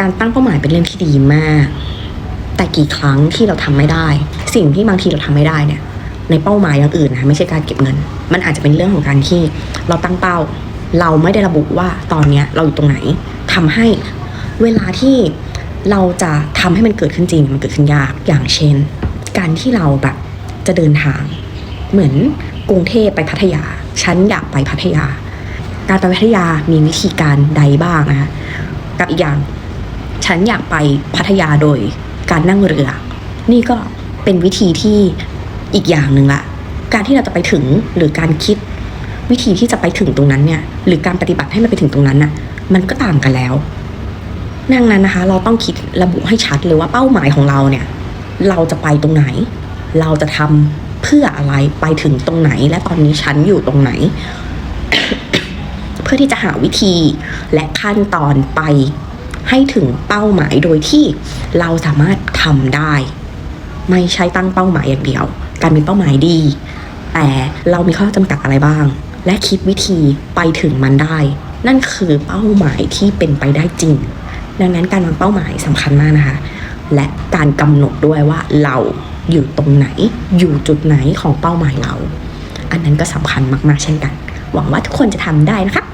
การตั้งเป้าหมายเป็นเรื่องที่ดีมาก แต่กี่ครั้งที่เราทำไม่ได้ สิ่งที่บางทีเราทำไม่ได้เนี่ย ในเป้าหมายอย่างอื่นนะไม่ใช่การเก็บเงิน มันอาจจะเป็นเรื่องของการที่เราตั้งเป้า เราไม่ได้ระบุว่าตอนเนี้ยเราอยู่ตรงไหนทำให้เวลาที่เราจะทำให้มันเกิดขึ้นจริงมันเกิดขึ้นยากอย่างเช่น การที่เราแบบจะเดินทาง เหมือนกรุงเทพไปพัทยา ฉันอยากไปพัทยา การไปพัทยามีวิธีการใดบ้างนะคะกับอีกอย่าง ฉันอยากไปพัทยาโดยการนั่งเรือ นี่ก็เป็นวิธีที่อีกอย่างหนึ่งละการที่เราจะไปถึงหรือการคิด วิธีที่จะไปถึงตรงนั้นเนี่ย หรือการปฏิบัติให้มันไปถึงตรงนั้นน่ะ มันก็ต่างกันแล้วดังนั้นนะคะ เราต้องคิดระบุให้ชัดเลยว่าเป้าหมายของเราเนี่ย เราจะไปตรงไหน เราจะทำเพื่ออะไรไปถึงตรงไหน และตอนนี้ฉันอยู่ตรงไหน เพื่อที่จะหาวิธีและขั้นตอนไป ให้ถึงเป้าหมายโดยที่เราสามารถทำได้ ไม่ใช่ตั้งเป้าหมายอย่างเดียว การมีเป้าหมายดี แต่เรามีข้อจำกัดอะไรบ้าง และคิดวิธีไปถึงมันได้ นั่นคือเป้าหมายที่เป็นไปได้จริง ดังนั้นการวางเป้าหมายสำคัญมากนะคะ และการกำหนดด้วยว่าเราอยู่ตรงไหน อยู่จุดไหนของเป้าหมายเรา อันนั้นก็สำคัญมากๆเช่นกัน หวังว่าทุกคนจะทำได้นะคะ